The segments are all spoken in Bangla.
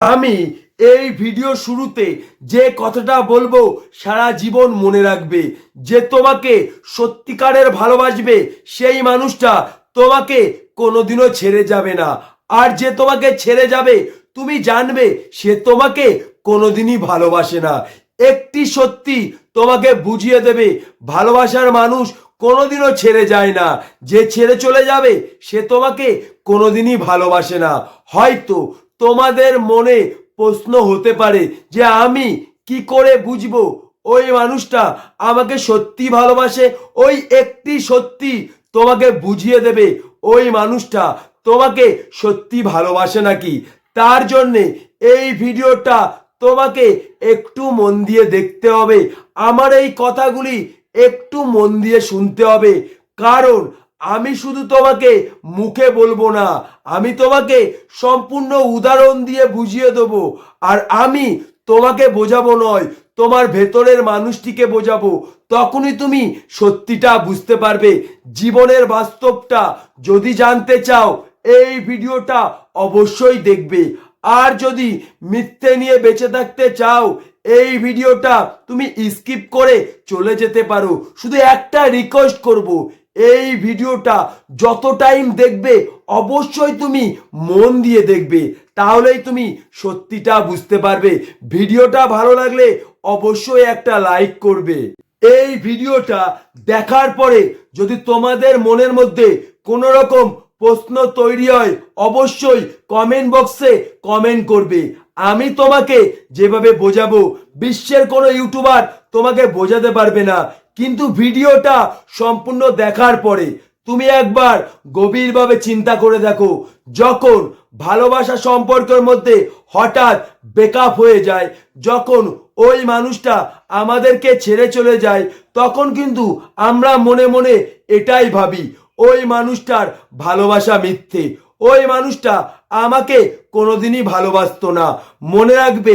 আমি এই ভিডিও শুরুতে যে কথাটা বলব সারা জীবন মনে রাখবে। যে তোমাকে সত্যিকারের ভালোবাসবে সেই মানুষটা তোমাকে কোনোদিনও ছেড়ে যাবে না। আর যে তোমাকে ছেড়ে যাবে, তুমি জানবে সে তোমাকে কোনোদিনই ভালোবাসে না। একটি সত্যি তোমাকে বুঝিয়ে দেবে, ভালোবাসার মানুষ কোনোদিনও ছেড়ে যায় না। যে ছেড়ে চলে যাবে, সে তোমাকে কোনোদিনই ভালোবাসে না। হয়তো তোমাদের মনে প্রশ্ন হতে পারে যে আমি কি করে বুঝব? ওই মানুষটা আমাকে সত্যি ভালোবাসে, ওই একটি সত্যি তোমাকে বুঝিয়ে দেবে, ওই মানুষটা তোমাকে সত্যি ভালোবাসে নাকি? তার জন্যে এই ভিডিওটা তোমাকে একটু মন দিয়ে দেখতে হবে, আমার এই কথাগুলি একটু মন দিয়ে শুনতে হবে। কারণ আমি শুধু তোমাকে মুখে বলব না, আমি তোমাকে সম্পূর্ণ উদাহরণ দিয়ে বুঝিয়ে দেবো। আর আমি তোমাকে বোঝাবো নয়, তোমার ভেতরের মানুষটিকে বোঝাবো। তখনই তুমি সত্যিটা বুঝতে পারবে। জীবনের বাস্তবটা যদি জানতে চাও, এই ভিডিওটা অবশ্যই দেখবে। আর যদি মিথ্যে নিয়ে বেঁচে থাকতে চাও, এই ভিডিওটা তুমি স্কিপ করে চলে যেতে পারো। শুধু একটা রিকোয়েস্ট করব এই ভিডিওটা যত টাইম দেখবে, অবশ্যই তুমি মন দিয়ে দেখবে। তাহলেই তুমি সত্যিটা বুঝতে পারবে। ভিডিওটা ভালো লাগলে অবশ্যই একটা লাইক করবে। এই ভিডিওটা দেখার পরে যদি তোমাদের মনের মধ্যে কোনো রকম প্রশ্ন তৈরি হয়, অবশ্যই কমেন্ট বক্সে কমেন্ট করবে। আমি তোমাকে যেভাবে বোঝাবো, বিশ্বের কোনো ইউটিউবার তোমাকে বোঝাতে পারবে না। কিন্তু ভিডিওটা সম্পূর্ণ দেখার পরে তুমি একবার গভীরভাবে চিন্তা করে দেখো, যখন ভালোবাসা সম্পর্কের মধ্যে হঠাৎ বেকআপ হয়ে যায়, যখন ওই মানুষটা আমাদেরকে ছেড়ে চলে যায়, তখন কিন্তু আমরা মনে মনে এটাই ভাবি, ওই মানুষটার ভালোবাসা মিথ্যে ওই মানুষটা আমাকে কোনোদিনই ভালোবাসতো না। মনে রাখবে,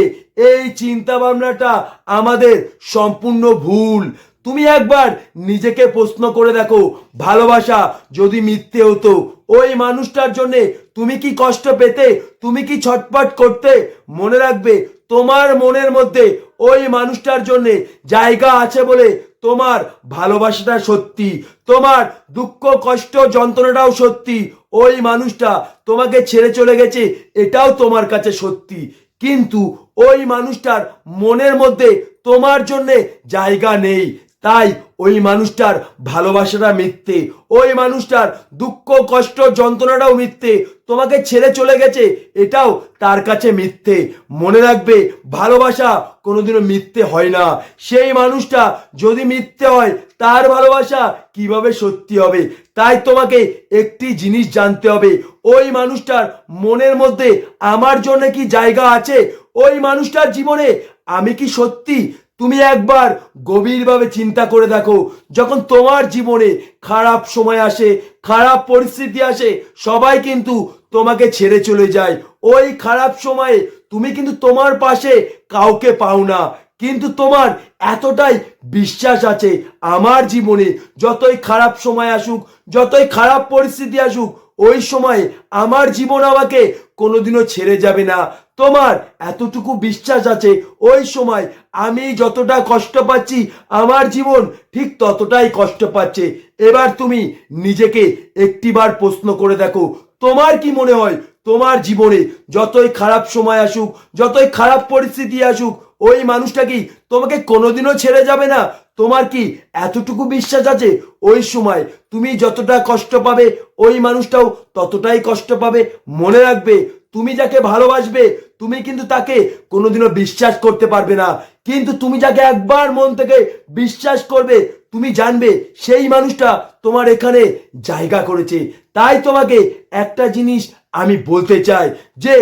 এই চিন্তা ভাবনাটা আমাদের সম্পূর্ণ ভুল। তুমি একবার নিজেকে প্রশ্ন করে দেখো, ভালোবাসা যদি মিথ্যে হতো, ওই মানুষটার জন্যে তুমি কি কষ্ট পেতে, তুমি কি ছটপট করতে? মনে রাখবে, তোমার মনের মধ্যে ওই মানুষটার জন্যে জায়গা আছে বলে তোমার ভালোবাসাটা সত্যি, তোমার দুঃখ, কষ্ট, যন্ত্রণাটাও সত্যি, ওই মানুষটা তোমাকে ছেড়ে চলে গেছে, এটাও তোমার কাছে সত্যি। কিন্তু ওই মানুষটার মনের মধ্যে তোমার জন্যে জায়গা নেই তাই ওই মানুষটার ভালোবাসাটা মিথ্যে, ওই মানুষটার দুঃখ, কষ্ট, যন্ত্রণাটাও মিথ্যে। তোমাকে ছেড়ে চলে গেছে, এটাও তার কাছে মিথ্যে। মনে রাখবে, ভালোবাসা কোনোদিনও মিথ্যে হয় না। সেই মানুষটা যদি মিথ্যে হয়, তার ভালোবাসা কীভাবে সত্যি হবে? তাই তোমাকে একটি জিনিস জানতে হবে, ওই মানুষটার মনের মধ্যে আমার জন্য কি জায়গা আছে? ওই মানুষটার জীবনে আমি কি সত্যি তুমি একবার গভীরভাবে চিন্তা করে দেখো, যখন তোমার জীবনে খারাপ সময় আসে, খারাপ পরিস্থিতি আসে, সবাই কিন্তু তোমাকে ছেড়ে চলে যায়। ওই খারাপ সময়ে তুমি কিন্তু তোমার পাশে কাউকে পাও না, কিন্তু তোমার এতটাই বিশ্বাস আছে আমার জীবনে, যতই খারাপ সময় আসুক, যতই খারাপ পরিস্থিতি আসুক, ওই সময় আমার জীবন আমাকে কোনোদিনও ছেড়ে যাবে না। তোমার এতটুকু বিশ্বাস আছে, ওই সময় আমি যতটা কষ্ট পাচ্ছি, আমার জীবন ঠিক ততটাই কষ্ট পাচ্ছে। এবার তুমি নিজেকে একটিবার প্রশ্ন করে দেখো, তোমার কি মনে হয়? তোমার জীবনে যতই খারাপ সময় আসুক, যতই খারাপ পরিস্থিতি আসুক, ওই মানুষটা কি তোমাকে কোনোদিনও ছেড়ে যাবে না? তোমার কি এতটুকু বিশ্বাস আছে? ওই সময় তুমি যতটা কষ্ট পাবে, ওই মানুষটাও ততটাই কষ্ট পাবে, মনে রাখবে। তুমি যাকে ভালোবাসবে, তুমি কিন্তু তাকে কোনোদিনও বিশ্বাস করতে পারবে না। কিন্তু তুমি যাকে একবার মন থেকে বিশ্বাস করবে, তুমি জানবে সেই মানুষটা তোমার এখানে জায়গা করেছে। তাই তোমাকে একটা জিনিস আমি বলতে চাই, যে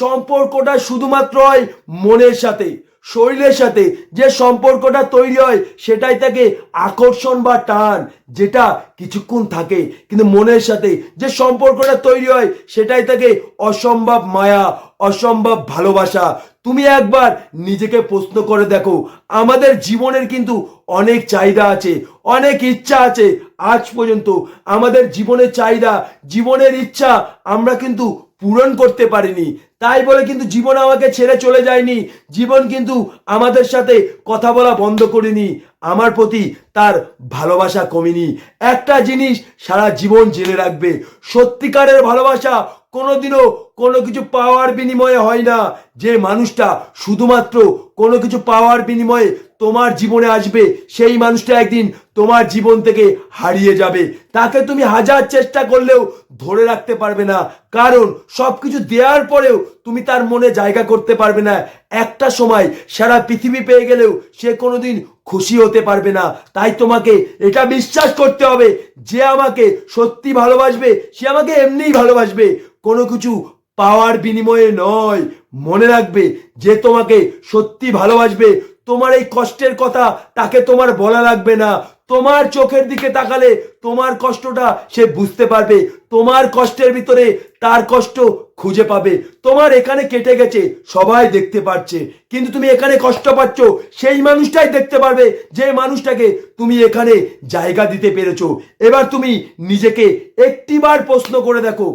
সম্পর্কটা শুধুমাত্র হয় মনের সাথে। শরীরের সাথে যে সম্পর্কটা তৈরি হয়, সেটাই থাকে আকর্ষণ বা টান যেটা কিছুক্ষণ থাকে। কিন্তু মনের সাথে যে সম্পর্কটা তৈরি হয়, সেটাই থাকে অসম্ভব মায়া, অসম্ভব ভালোবাসা। তুমি একবার নিজেকে প্রশ্ন করে দেখো, আমাদের জীবনের কিন্তু অনেক চাহিদা আছে, অনেক ইচ্ছা আছে। আজ পর্যন্ত আমাদের জীবনের চাহিদা, জীবনের ইচ্ছা আমরা কিন্তু পূরণ করতে পারিনি। তাই বলে কিন্তু জীবন আমাকে ছেড়ে চলে যায়নি। জীবন কিন্তু আমাদের সাথে কথা বলা বন্ধ করেনি। আমার প্রতি তার ভালোবাসা কমেনি। একটা জিনিস সারা জীবন জেনে রাখবে, সত্যিকারের ভালোবাসা কোনোদিনও কোনো কিছু পাওয়ার বিনিময়ে হয় না। যে মানুষটা শুধুমাত্র কোনো কিছু পাওয়ার বিনিময়ে তোমার জীবনে আসবে, সেই মানুষটা একদিন তোমার জীবন থেকে হারিয়ে যাবে। তাকে তুমি হাজার চেষ্টা করলেও ধরে রাখতে পারবে না। কারণ সব কিছু দেওয়ার পরেও তুমি তার মনে জায়গা করতে পারবে না। একটা সময় সারা পৃথিবী পেয়ে গেলেও সে কোনোদিন খুশি হতে পারবে না। তাই তোমাকে এটা বিশ্বাস করতে হবে যে আমাকে সত্যি ভালোবাসবে, সে আমাকে এমনিই ভালোবাসবে। কোনো কিছু পাওয়ার বিনিময়ে নয়। মনে রাখবে যে তোমাকে সত্যি ভালোবাসবে তোমার এই কষ্টের কথা তাকে তোমার বলা লাগবে না। তোমার চোখের দিকে তাকালে তোমার কষ্টটা সে বুঝতে পারবে। তোমার কষ্টের ভিতরে তার কষ্ট খুঁজে পাবে। তোমার এখানে কেটে গেছে, সবাই দেখতে পাচ্ছে কিন্তু তুমি এখানে কষ্ট পাচ্ছ, সেই মানুষটাই দেখতে পারবে যে মানুষটাকে তুমি এখানে জায়গা দিতে পেরেছ। এবার তুমি নিজেকে একটিবার প্রশ্ন করে দেখো।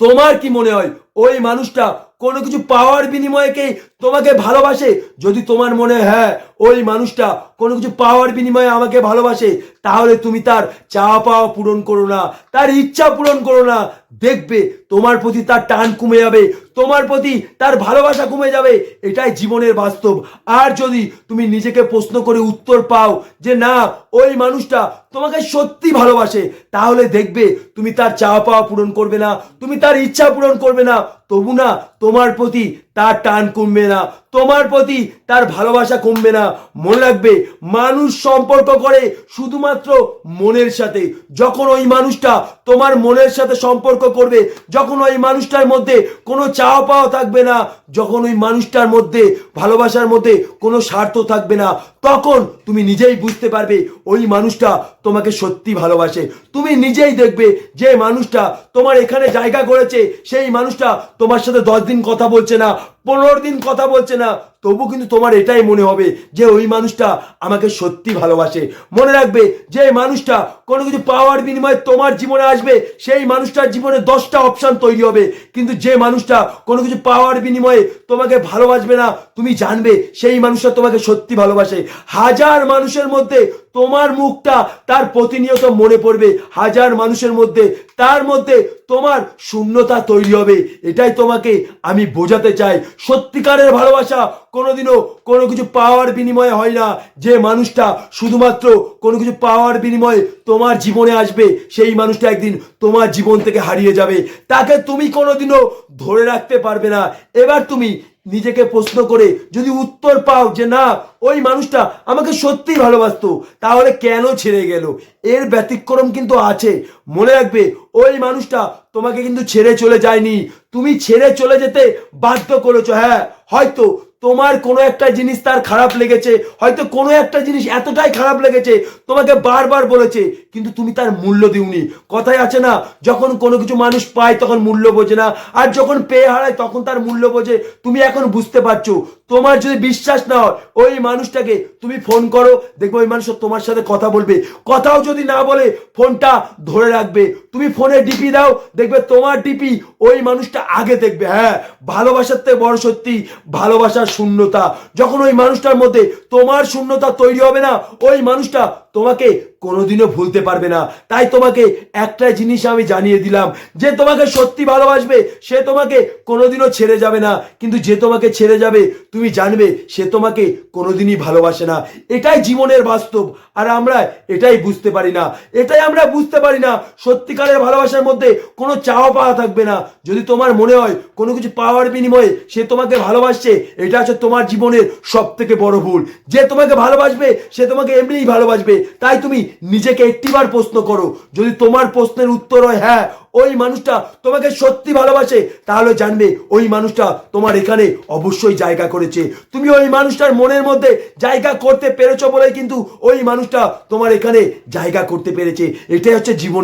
তোমার কি মনে হয়, ওই মানুষটা কোনো কিছু পাওয়ার বিনিময়কেই তোমাকে ভালোবাসে? যদি তোমার মনে হয় হ্যাঁ ওই মানুষটা কোনো কিছু পাওয়ার বিনিময়ে আমাকে ভালোবাসে, তাহলে তুমি তার চাওয়া পাওয়া পূরণ করো না, তার ইচ্ছা পূরণ করো না। দেখবে তোমার প্রতি তার টান কমে যাবে, তোমার প্রতি তার ভালোবাসা কমে যাবে, এটাই জীবনের বাস্তব। আর যদি তুমি নিজেকে প্রশ্ন করে উত্তর পাও যে না, ওই মানুষটা তোমাকে সত্যি ভালোবাসে, তাহলে দেখবে তুমি তার চাওয়া পাওয়া পূরণ করবে না, তুমি তার ইচ্ছা পূরণ করবে না। তবু না, তোমার প্রতি তার টান কমবে না। তোমার প্রতি তার ভালোবাসা কমবে না। মনে রাখবে, মানুষ সম্পর্ক করে শুধুমাত্র মনের সাথে। যখন ওই মানুষটা তোমার মনের সাথে সম্পর্ক করবে, যখন ওই মানুষটার মধ্যে কোনো চাওয়া পাওয়া থাকবে না, যখন ওই মানুষটার মধ্যে ভালোবাসার মধ্যে কোনো স্বার্থ থাকবে না, তখন তুমি নিজেই বুঝতে পারবে ওই মানুষটা তোমাকে সত্যি ভালোবাসে। তুমি নিজেই দেখবে যে মানুষটা তোমার এখানে জায়গা করেছে, সেই মানুষটা তোমার সাথে দশ দিন কথা বলছে না পনেরো দিন কথা বলছে না। তবু কিন্তু তোমার এটাই মনে হবে যে ওই মানুষটা আমাকে সত্যি ভালোবাসে। মনে রাখবে যে মানুষটা কোনো কিছু পাওয়ার বিনিময়ে তোমার জীবনে আসবে, সেই মানুষটার জীবনে দশটা অপশন তৈরি হবে। কিন্তু যে মানুষটা কোনো কিছু পাওয়ার বিনিময়ে তোমাকে ভালোবাসবে না, তুমি জানবে সেই মানুষটা তোমাকে সত্যি ভালোবাসে। হাজার মানুষের মধ্যে তোমার মুখটা তার প্রতিনিয়ত মনে পড়বে। হাজার মানুষের মধ্যে, তার মধ্যে তোমার শূন্যতা তৈরি হবে। এটাই তোমাকে আমি বোঝাতে চাই। সত্যিকারের ভালোবাসা কোনোদিনও কোনো কিছু পাওয়ার বিনিময়ে হয় না। যে মানুষটা শুধুমাত্র কোনো কিছু পাওয়ার বিনিময়ে তোমার জীবনে আসবে, সেই মানুষটা একদিন তোমার জীবন থেকে হারিয়ে যাবে। তাকে তুমি কোনোদিনও ধরে রাখতে পারবে না। এবার তুমি নিজেকে প্রশ্ন করে যদি উত্তর পাও যে না, ওই মানুষটা আমাকে সত্যিই ভালোবাসতো, তাহলে কেন ছেড়ে গেল? এর ব্যতিক্রম কিন্তু আছে। মনে রাখবে, ওই মানুষটা তোমাকে কিন্তু ছেড়ে চলে যায়নি। তুমি ছেড়ে চলে যেতে বাধ্য করেছ। হ্যাঁ হয়তো তোমার কোনো একটা জিনিস তার খারাপ লেগেছে, হয়তো কোনো একটা জিনিস এতটাই খারাপ লেগেছে, তোমাকে বারবার বলেছে, কিন্তু তুমি তার মূল্য দিওনি। কথায় আছে না, যখন কোনো কিছু মানুষ পায় তখন মূল্য বোঝে না, আর যখন পেয়ে হারায় তখন তার মূল্য বোঝে। তুমি এখন বুঝতে পারছ, তোমার যদি বিশ্বাস না হয়, ওই মানুষটাকে তুমি ফোন করো, দেখবে ওই মানুষ তোমার সাথে কথা বলবে। কথাও যদি না বলে, ফোনটা ধরে রাখবে। তুমি ফোনে ডিপি দাও, দেখবে তোমার ডিপি ওই মানুষটা আগে দেখবে। হ্যাঁ ভালোবাসার থেকে বড় সত্যি, ভালোবাসার শূন্যতা। যখন ওই মানুষটার মধ্যে তোমার শূন্যতা তৈরি হবে না ওই মানুষটা তোমাকে কোনোদিনও ভুলতে পারবে না। তাই তোমাকে একটা জিনিস আমি জানিয়ে দিলাম। যে তোমাকে সত্যি ভালোবাসবে, সে তোমাকে কোনোদিনও ছেড়ে যাবে না। কিন্তু যে তোমাকে ছেড়ে যাবে, তুমি জানবে, সে তোমাকে কোনোদিনই ভালোবাসে না। এটাই জীবনের বাস্তব, আর আমরা এটাই বুঝতে পারি না। এটাই আমরা বুঝতে পারি না, সত্যিকারের ভালোবাসার মধ্যে কোনো চাওয়া পাওয়া থাকবে না। যদি তোমার মনে হয় কোনো কিছু পাওয়ার বিনিময়ে সে তোমাকে ভালোবাসছে, এটা হচ্ছে তোমার জীবনের সব থেকে বড় ভুল। যে তোমাকে ভালোবাসবে, সে তোমাকে এমনিই ভালোবাসবে। তাই তুমি নিজেকে একটিবার প্রশ্ন করো। যদি তোমার প্রশ্নের উত্তর হয় হ্যাঁ ওই মানুষটা তোমাকে সত্যি ভালোবাসে, তাহলে জানবে ওই মানুষটা তোমার এখানে অবশ্যই জায়গা করেছে। তুমি ওই মানুষটার মনের মধ্যে জায়গা করতে পেরেছ বলে কিন্তু ওই মানুষটা তোমার এখানে জায়গা করতে পেরেছে। এটাই হচ্ছে জীবনের